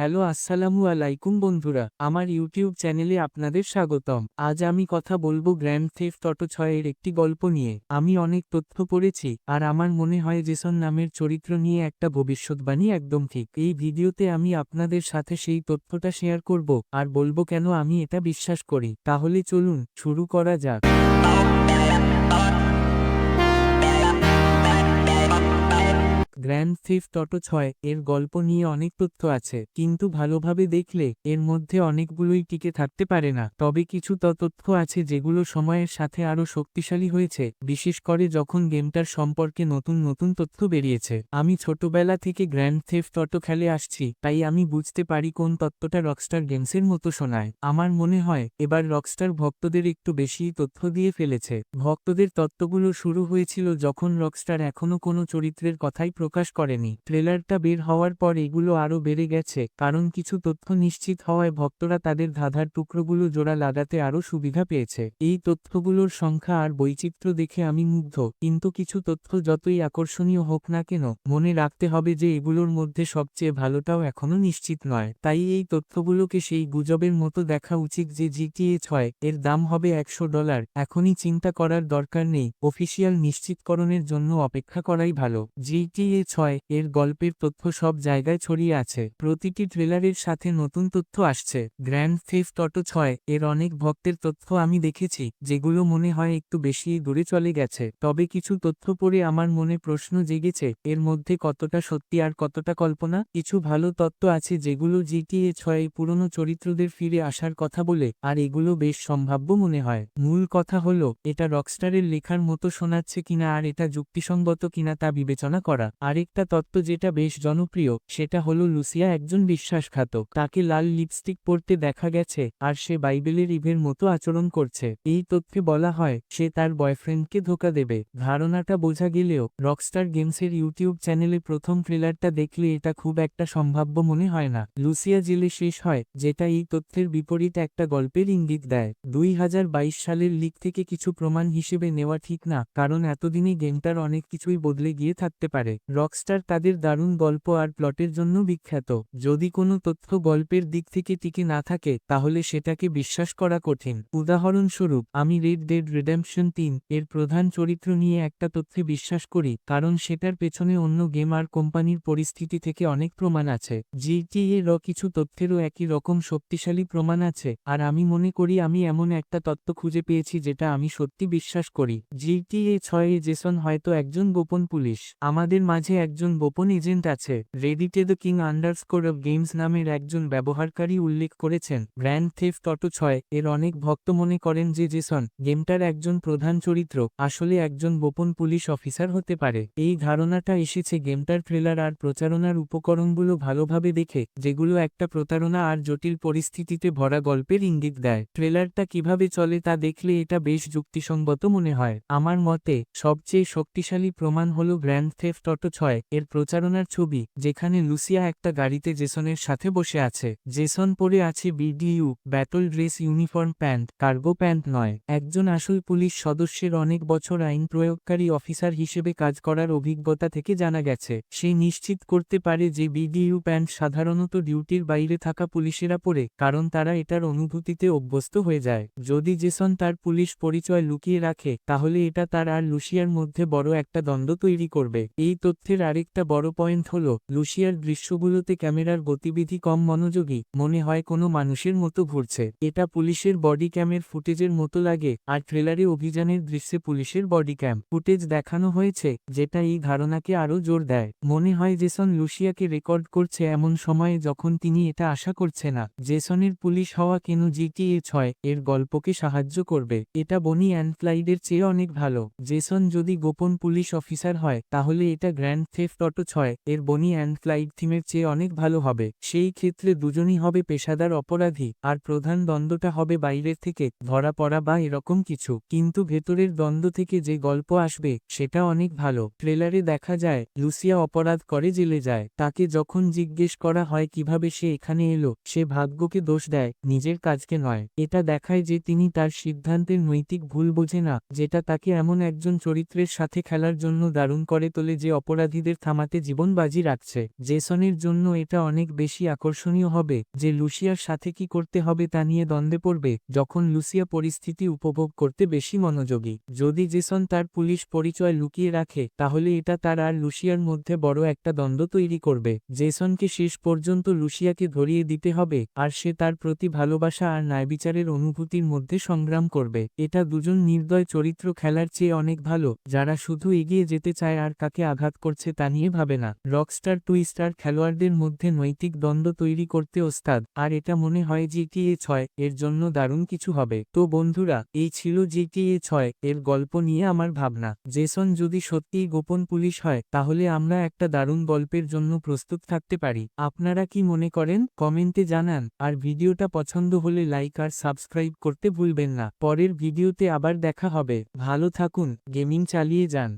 Hello, আসসালামু আলাইকুম বন্ধুরা। আমার ইউটিউব চ্যানেলে আপনাদের স্বাগতম। আজ আমি কথা বলব গ্র্যান্ড থেফট অটো ছয়ের একটি গল্প নিয়ে। আমি অনেক তথ্য পড়েছি, আর আমার মনে হয় জেসন নামের চরিত্র নিয়ে একটা ভবিষ্যৎবাণী একদম ঠিক। এই ভিডিওতে আমি আপনাদের সাথে সেই তথ্যটা শেয়ার করব, আর বলব কেন আমি এটা বিশ্বাস করি। তাহলে চলুন, শুরু করা যাক। থিফট অটো ছয় এর গল্প নিয়ে অনেক তথ্য আছে। কিন্তু ভালোভাবে দেখলে, এর মধ্যে অনেকগুলোই টিকে থাকতে পারে না। তবে কিছু তথ্য আছে যেগুলো সময়ের সাথে আরও শক্তিশালী হয়েছে, বিশেষ করে যখন গেমটার সম্পর্কে নতুন নতুন তথ্য বেরিয়েছে। আমি ছোটবেলা থেকে গ্র্যান্ড থেফট অটো খেলে আসছি, তাই আমি বুঝতে পারি কোন তত্ত্বটা রকস্টার গেমসের মতো শোনায়। আমার মনে হয়, এবার রকস্টার ভক্তদের একটু বেশি তথ্য দিয়ে ফেলেছে। ভক্তদের তত্ত্বগুলো শুরু হয়েছিল যখন রকস্টার এখনও কোনো চরিত্রের কথাই প্রকাশ করেনি। ট্রেলারটা বের হওয়ার পর এগুলো আরও বেড়ে গেছে, কারণ কিছু তথ্য নিশ্চিত হওয়ায় ভক্তরা তাদের ধাঁধার টুকরোগুলো জোড়া লাগাতে আরও সুবিধা পেয়েছে। এই তথ্যগুলোর সংখ্যা আর বৈচিত্র্য দেখে আমি মুগ্ধ, কিন্তু কিছু তথ্য যতই আকর্ষণীয় হোক না কেন, মনে রাখতে হবে যে এগুলোর মধ্যে সবচেয়ে ভালোটাও এখনও নিশ্চিত নয়। তাই এই তথ্যগুলোকে সেই গুজবের মতো দেখা উচিত যে জিটিএ ছয় এর দাম হবে একশো ডলার। এখনই চিন্তা করার দরকার নেই অফিসিয়াল নিশ্চিতকরণের জন্য অপেক্ষা করাই ভালো। জিটিএ ছয় এর গল্পের তথ্য সব জায়গায় ছড়িয়ে আছে। প্রতিটি ট্রেলারের সাথে নতুন তথ্য আসছে। গ্র্যান্ড থেফট অটো ছয় এর অনেক ভক্তের তথ্য আমি দেখেছি, যেগুলো মনে হয় একটু বেশি দূরে চলে গেছে। তবে কিছু তথ্য পড়ে আমার মনে প্রশ্ন জেগেছে, এর মধ্যে কতটা সত্যি আর কতটা কল্পনা? কিছু ভালো তত্ত্ব আছে যেগুলো জিটিএ ছয় পুরনো চরিত্রদের ফিরে আসার কথা বলে, আর এগুলো বেশ সম্ভাব্য মনে হয়। মূল কথা হলো, এটা রকস্টারের লেখার মতো শোনাচ্ছে কিনা আর এটা যুক্তিসঙ্গত কিনা তা বিবেচনা করা। আরেকটা তত্ত্ব যেটা বেশ জনপ্রিয়, সেটা হলো লুসিয়া একজন বিশ্বাসঘাতক। তাকে লাল লিপস্টিক পরতে দেখা গেছে, আর সে বাইবেলের ইভের মতো আচরণ করছে। এই তথ্যে বলা হয়, সে তার বয়ফ্রেন্ডকে ধোকা দেবে। ধারণাটা বোঝা গেলেও, রকস্টার গেমসের ইউটিউব চ্যানেলে প্রথম ট্রেলারটা দেখলে এটা খুব একটা সম্ভাব্য মনে হয় না। লুসিয়া জেলে শেষ হয়, যেটা এই তথ্যের বিপরীত একটা গল্পের ইঙ্গিত দেয়। দুই হাজার বাইশ সালের লিগ থেকে কিছু প্রমাণ হিসেবে নেওয়া ঠিক না, কারণ এতদিনে গেমটার অনেক কিছুই বদলে গিয়ে থাকতে পারে। রকস্টার তাদের দারুণ গল্প আর প্লটের জন্য বিখ্যাত। যদি কোনো তথ্য গল্পের দিক থেকে টিকে না থাকে, তাহলে সেটাকে বিশ্বাস করা কঠিন। উদাহরণস্বরূপ, আমি রেড ডেড রিডেম্পশন তিন এর প্রধান চরিত্র নিয়ে একটা তথ্যে বিশ্বাস করি, কারণ সেটার পেছনে অন্য গেম আর কোম্পানির পরিস্থিতি থেকে অনেক প্রমাণ আছে। জিটিএ কিছু তথ্যেরও একই রকম শক্তিশালী প্রমাণ আছে, আর আমি মনে করি আমি এমন একটা তত্ত্ব খুঁজে পেয়েছি যেটা আমি সত্যি বিশ্বাস করি। জিটিএ ছয়ে জেসন হয়তো একজন গোপন পুলিশ। আমাদের মাঝে একজন গোপন এজেন্ট আছে। রেডিটে the king underscore of games নামের একজন ব্যবহারকারী উল্লেখ করেছেন গ্র্যান্ড থেফট অটো ছয় এর অনেক ভক্ত মনে করেন যে জেসন গেমটার একজন প্রধান চরিত্র, আসলে একজন গোপন পুলিশ অফিসার হতে পারে। এই ধারণাটা এসেছে গেমটার ট্রেলার আর প্রচারণার উপকরণগুলো ভালোভাবে দেখে, যেগুলো একটা প্রতারণা আর জটিল পরিস্থিতিতে ভরা গল্পের ইঙ্গিত দেয়। ট্রেলারটা কীভাবে চলে তা দেখলে এটা বেশ যুক্তিসঙ্গত মনে হয়। আমার মতে, সবচেয়ে শক্তিশালী প্রমাণ হল গ্র্যান্ড থেফট অটো ছয় এর প্রচারণার ছবি, যেখানে লুসিয়া একটা গাড়িতে জেসনের সাথে বসে আছে। জেসন পরে আছে BDU battle dress uniform pant cargo pant নয়। একজন আসল পুলিশ সদস্যের অনেক বছর আইন প্রয়োগকারী অফিসার হিসেবে কাজ করার অভিজ্ঞতা থেকে জানা গেছে। সে নিশ্চিত করতে পারে যে বিডিইউ প্যান্ট সাধারণত ডিউটির বাইরে থাকা পুলিশেরা পরে, কারণ তারা এটার অনুভূতিতে অভ্যস্ত হয়ে যায়। যদি জেসন তার পুলিশ পরিচয় লুকিয়ে রাখে, তাহলে এটা তার আর লুসিয়ার মধ্যে বড় একটা দ্বন্দ্ব তৈরি করবে। এই তথ্যের আরেকটা বড় পয়েন্ট হল লুসিয়ার দৃশ্যগুলোতে ক্যামেরার গতিবিধি কম মনোযোগী, মনে হয় কোনো মানুষের মতো ঘুরছে। এটা পুলিশের বডি ক্যামের ফুটেজের মতো লাগে, আর ট্রেলারে অভিযানের দৃশ্যে পুলিশের বডি ক্যাম ফুটেজ দেখানো হয়েছে, যেটা এই ধারণাকে আরও জোর দেয়। মনে হয় জেসন লুসিয়াকে রেকর্ড করছে এমন সময়ে যখন তিনি এটা আশা করছে না, জেসনের পুলিশ হওয়া কেন জিটিএ ছয় এর গল্পকে সাহায্য করবে? এটা বনি অ্যান্ড ক্লাইডের চেয়ে অনেক ভালো। জেসন যদি গোপন পুলিশ অফিসার হয়, তাহলে এটা গ্র্যান্ড থেফট অটো ছয় এর বনি অ্যান্ড ক্লাইড থিমের চেয়ে অনেক ভালো হবে। সেই ক্ষেত্রে দুজনই হবে পেশাদার অপরাধী, আর প্রধান দ্বন্দ্বটা হবে বাইরের থেকে, ধরা পড়া বা এরকম কিছু। কিন্তু ভেতরের দ্বন্দ্ব থেকে যে গল্প আসবে, সেটা অনেক ভালো। ট্রেলারে দেখা যায়, লুসিয়া অপরাধ করে জেলে যায়। তাকে যখন জিজ্ঞেস করা হয় কীভাবে সে এখানে এলো, সে ভাগ্যকে দোষ দেয়, নিজের কাজকে নয়। এটা দেখায় যে তিনি তার সিদ্ধান্তের নৈতিক ভুল বোঝে না, যেটা তাকে এমন একজন চরিত্রের সাথে খেলার জন্য দারুণ করে তোলে যে অপরাধীদের থামাতে জীবন বাজি রাখছে। জেসনের জন্য এটা অনেক বেশি আকর্ষণীয় হবে যে লুসিয়ার সাথে কি করতে হবে তা নিয়ে দ্বন্দ্বে পড়বে যখন লুসিয়া পরিস্থিতি উপভোগ করতে বেশি মনোযোগী। যদি জেসন তার পুলিশ পরিচয় লুকিয়ে রাখে, তাহলে এটা তার আর লুসিয়ার মধ্যে বড় একটা দ্বন্দ্ব তৈরি করবে। জেসনকে শেষ পর্যন্ত লুসিয়াকে ধরিয়ে দিতে হবে, আর সে তার প্রতি ভালোবাসা আর ন্যায়বিচারের অনুভূতির মধ্যে সংগ্রাম করবে। এটা দুজন নির্দয় চরিত্র খেলার চেয়ে অনেক ভালো, যারা শুধু এগিয়ে যেতে চায় আর কাকে আঘাত করছে তা নিয়ে ভাবে না। রকস্টার টু স্টার খেলোয়াড়দের মধ্যে নৈতিক দ্বন্দ্ব তৈরি করতে ওস্তাদ, আর এটা মনে হয় জিটিএ ছয়, এর জন্য দারুণ কিছু হবে। তো বন্ধুরা, এই ছিল জিটিএ ছয়, এর গল্প নিয়ে আমার ভাবনা। জেসন, যদি সত্যিই গোপন পুলিশ হয়, তাহলে আমরা একটা দারুণ গল্পের জন্য প্রস্তুত থাকতে পারি। আপনারা কি মনে করেন? কমেন্টে জানান। আর ভিডিওটা পছন্দ হলে লাইক আর সাবস্ক্রাইব করতে ভুলবেন না। পরের ভিডিওতে আবার দেখা হবে। ভালো থাকুন, গেমিং চালিয়ে যান।